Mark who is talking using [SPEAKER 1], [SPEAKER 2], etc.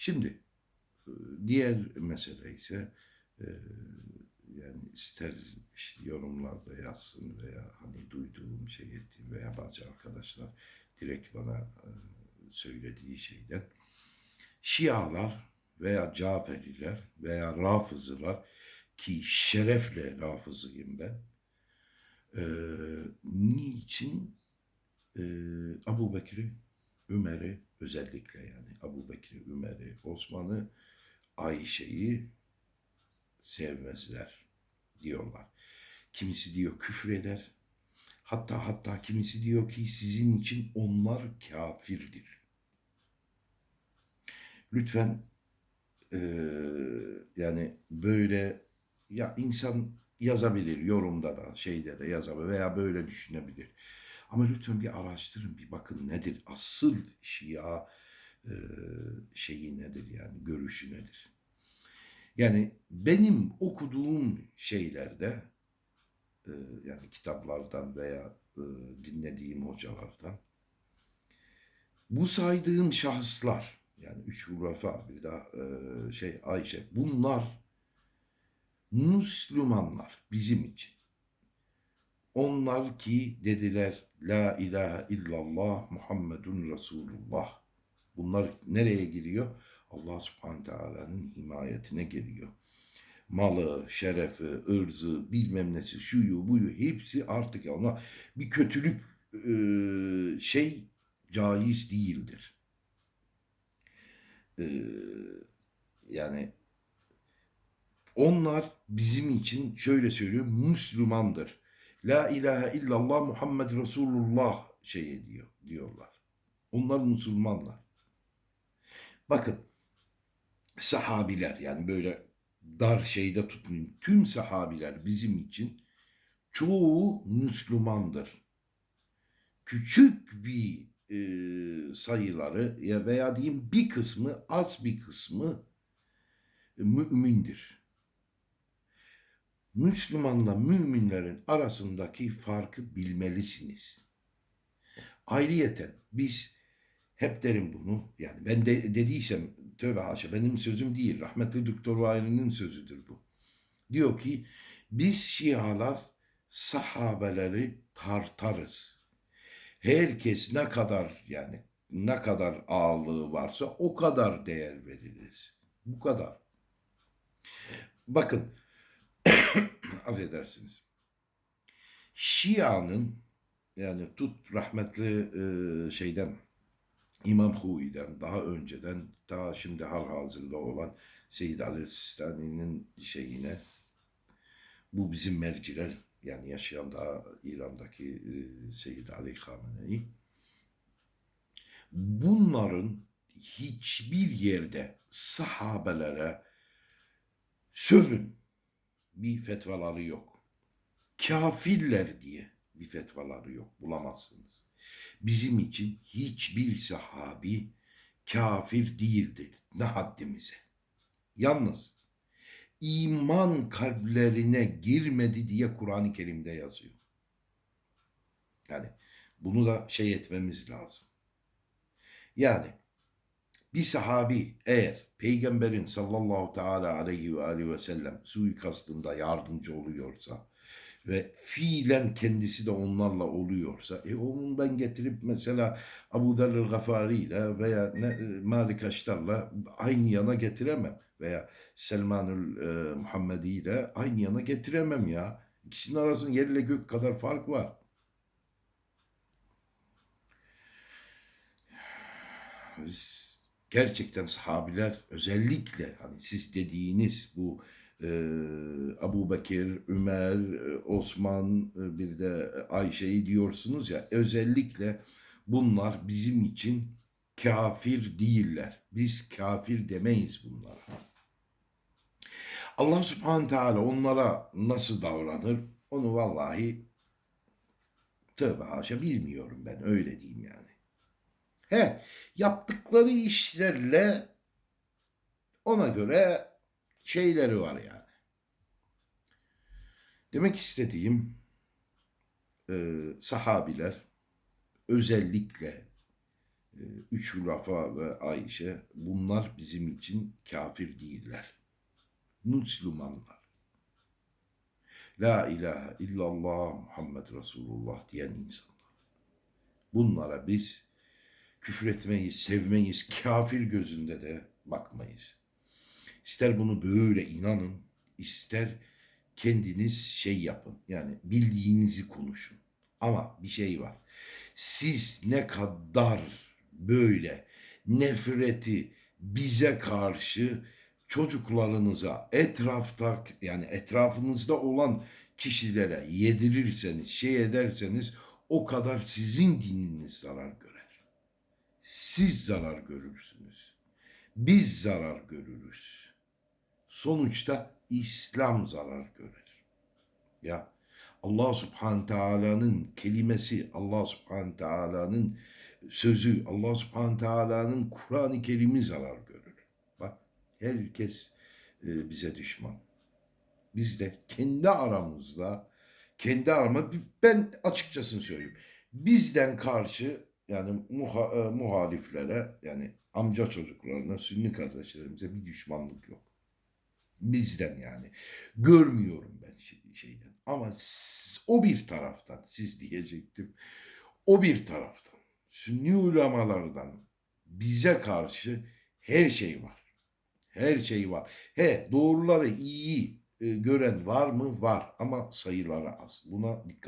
[SPEAKER 1] Şimdi e, diğer mesele ise e, yani ister işte yorumlarda yazsın veya hani duyduğum şey ettiğim veya bazı arkadaşlar direkt bana e, söylediği şeyden Şialar veya Caferiler veya Rafızılar ki şerefle Rafızıyım ben e, niçin e, Abu Bekir'i, Ömer'i özellikle yani Abu Bekir'i, Ömer'i, Osman'ı, Ayşe'yi sevmezler diyorlar. Kimisi diyor küfür eder. Hatta hatta kimisi diyor ki sizin için onlar kafirdir. Lütfen eee, yani böyle ya insan yazabilir yorumda da şeyde de yazabilir veya böyle düşünebilir. Ama lütfen bir araştırın bir bakın nedir asıl Şia eee, şeyi nedir yani görüşü nedir? Yani benim okuduğum şeylerde e, yani kitaplardan veya e, dinlediğim hocalardan bu saydığım şahıslar yani üç hurafa bir daha e, şey Ayşe bunlar Müslümanlar bizim için. Onlar ki dediler La ilahe illallah Muhammedun Resulullah. Bunlar nereye giriyor? Allah subhanahu teala'nın himayetine geliyor. Malı, şerefi, ırzı, bilmem nesi, şuyu, buyu hepsi artık ona bir kötülük e, şey caiz değildir. E, yani onlar bizim için şöyle söylüyor Müslümandır. La ilahe illallah Muhammed Resulullah şey ediyor diyorlar. Onlar Müslümanlar. Bakın sahabiler yani böyle dar şeyde tutmayayım. Tüm sahabiler bizim için çoğu Müslümandır. Küçük bir e, sayıları ya veya diyeyim bir kısmı az bir kısmı mümindir. Müslümanla müminlerin arasındaki farkı bilmelisiniz. Ayrıyeten biz hep derim bunu. Yani ben de dediysem tövbe haşa benim sözüm değil. Rahmetli Doktor Vahiri'nin sözüdür bu. Diyor ki biz Şialar sahabeleri tartarız. Herkes ne kadar yani ne kadar ağırlığı varsa o kadar değer veririz. Bu kadar. Bakın affedersiniz. Şia'nın yani tut rahmetli e, şeyden İmam Hui'den daha önceden daha şimdi hal hazırda olan Seyyid Ali Sistani'nin şeyine bu bizim merciler yani yaşayan daha İran'daki e, Seyyid Ali Khamenei bunların hiçbir yerde sahabelere sövün bir fetvaları yok. Kafirler diye bir fetvaları yok. Bulamazsınız. Bizim için hiçbir sahabi kafir değildir. Ne haddimize. Yalnız iman kalplerine girmedi diye Kur'an-ı Kerim'de yazıyor. Yani bunu da şey etmemiz lazım. Yani bir sahabi eğer peygamberin sallallahu teala aleyhi ve aleyhi ve sellem suikastında yardımcı oluyorsa ve fiilen kendisi de onlarla oluyorsa e onun ben getirip mesela Abu Dharr Gafari ile veya ne, e, Malik Aştar'la aynı yana getiremem veya Selmanül e, Muhammedi ile aynı yana getiremem ya. İkisinin arasında yerle gök kadar fark var. Biz gerçekten sahabiler özellikle hani siz dediğiniz bu e, Abu Bekir, Ömer, Osman bir de Ayşe'yi diyorsunuz ya özellikle bunlar bizim için kafir değiller. Biz kafir demeyiz bunlara. Allah subhanahu teala onlara nasıl davranır onu vallahi tövbe haşa bilmiyorum ben öyle diyeyim yani. He yaptıkları işlerle ona göre şeyleri var yani. Demek istediğim e, sahabiler özellikle e, üç hulafa ve Ayşe bunlar bizim için kafir değiller. Müslümanlar. La ilahe illallah Muhammed Resulullah diyen insanlar. Bunlara biz küfür etmeyiz, sevmeyiz, kafir gözünde de bakmayız. İster bunu böyle inanın, ister kendiniz şey yapın. Yani bildiğinizi konuşun. Ama bir şey var. Siz ne kadar böyle nefreti bize karşı çocuklarınıza, etrafta yani etrafınızda olan kişilere yedirirseniz, şey ederseniz o kadar sizin dininiz zarar görer. Siz zarar görürsünüz. Biz zarar görürüz. Sonuçta İslam zarar görer. Ya Allah Subhanahu Teala'nın kelimesi, Allah Subhanahu Teala'nın sözü, Allah Subhanahu Teala'nın Kur'an-ı Kerim'i zarar görür. Bak herkes e, bize düşman. Biz de kendi aramızda, kendi arama ben açıkçasını söyleyeyim. Bizden karşı yani muha, e, muhaliflere yani amca çocuklarına, sünni kardeşlerimize bir düşmanlık yok. Bizden yani. Görmüyorum ben şey- şeyden. Ama s- o bir taraftan, siz diyecektim. O bir taraftan, sünni ulemalardan bize karşı her şey var. Her şey var. He doğruları iyi e, gören var mı? Var ama sayıları az. Buna dikkat